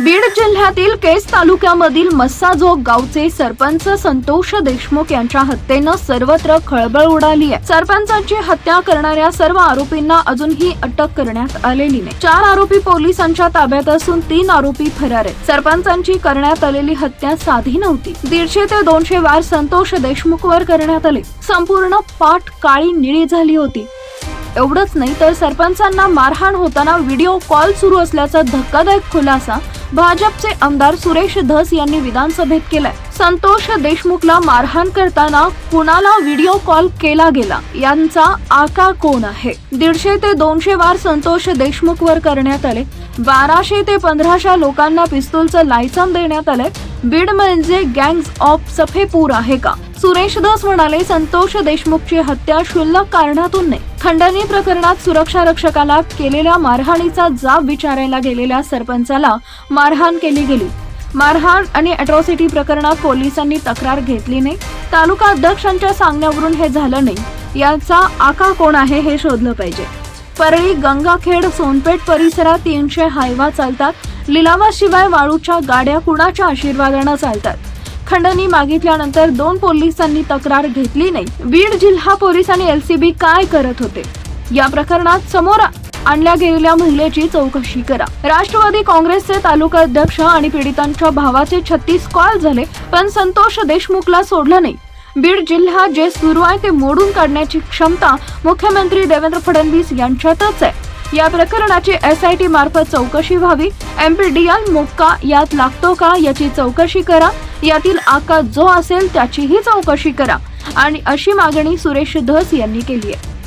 बीड जिल्ह्यातील केस तालुक्यामधील मस्साजोग गावचे सरपंच संतोष देशमुख यांच्या हत्येनं सर्वत्र खळबळ उडाली आहे. सरपंचाची हत्या करणाऱ्या सर्व आरोपींना अजूनही अटक करण्यात आलेली नाही. चार आरोपी पोलिसांच्या ताब्यात असून तीन आरोपी फरार आहेत. सरपंचांची करण्यात आलेली हत्या साधी नव्हती. दीडशे ते दोनशे वार संतोष देशमुख वर करण्यात आले. संपूर्ण पाठ काळी निळी झाली होती. एवढंच नाही तर सरपंचांना मारहाण होताना व्हिडिओ कॉल सुरू असल्याचा धक्कादायक खुलासा भाजपचे आमदार सुरेश धस यांनी विधानसभेत केलाय. संतोष देशमुखला मारहाण करताना कुणाला व्हिडिओ कॉल केला गेला? यांचा आका कोण आहे? दीडशे ते दोनशे वार संतोष देशमुख वर करण्यात आले. बाराशे ते पंधराशे लोकांना पिस्तूलचं लायसन देण्यात आलंय. बीड म्हणजे गँग्स ऑफ सफेपूर आहे का? सुरेश दास म्हणाले संतोष देशमुखची हत्या क्षुल्लक कारणातून नाही. खंडणी प्रकरणात सुरक्षा रक्षकाला केलेल्या मारहाणीचा जाब विचारायला गेलेल्या सरपंचाला मारहाण केली गेली. मारहाण आणि अट्रॉसिटी प्रकरणात पोलिसांनी तक्रार घेतली नाही. तालुका अध्यक्षांच्या सांगण्यावरून हे झालं नाही. याचा आका कोण आहे हे शोधलं पाहिजे. परळी गंगाखेड सोनपेठ परिसरात तीनशे हायवा चालतात. लिलावाशिवाय वाळूच्या गाड्या कुणाच्या आशीर्वादानं चालतात? खंडणी मागितल्यानंतर दोन पोलिसांनी तक्रार घेतली नाही. बीड जिल्हा पोलीस आणि एलसीबी काय करत होते? या प्रकरणात समोर आणल्या गेलेल्या महिलेची चौकशी करा. राष्ट्रवादी काँग्रेसचे तालुका अध्यक्ष आणि पीडितांच्या भावाचे छत्तीस कॉल झाले पण संतोष देशमुखला सोडलं नाही. बीड जिल्हा जे सुरू आहे ते मोडून काढण्याची क्षमता मुख्यमंत्री देवेंद्र फडणवीस यांच्यातच आहे. या प्रकरणाची एस आय टी मार्फत चौकशी व्हावी. एमपीडीएल मुक्का यात लागतो का याची चौकशी करा. यातील आका जो असेल त्याचीही चौकशी करा. आणि अशी मागणी सुरेश धस यांनी केली आहे.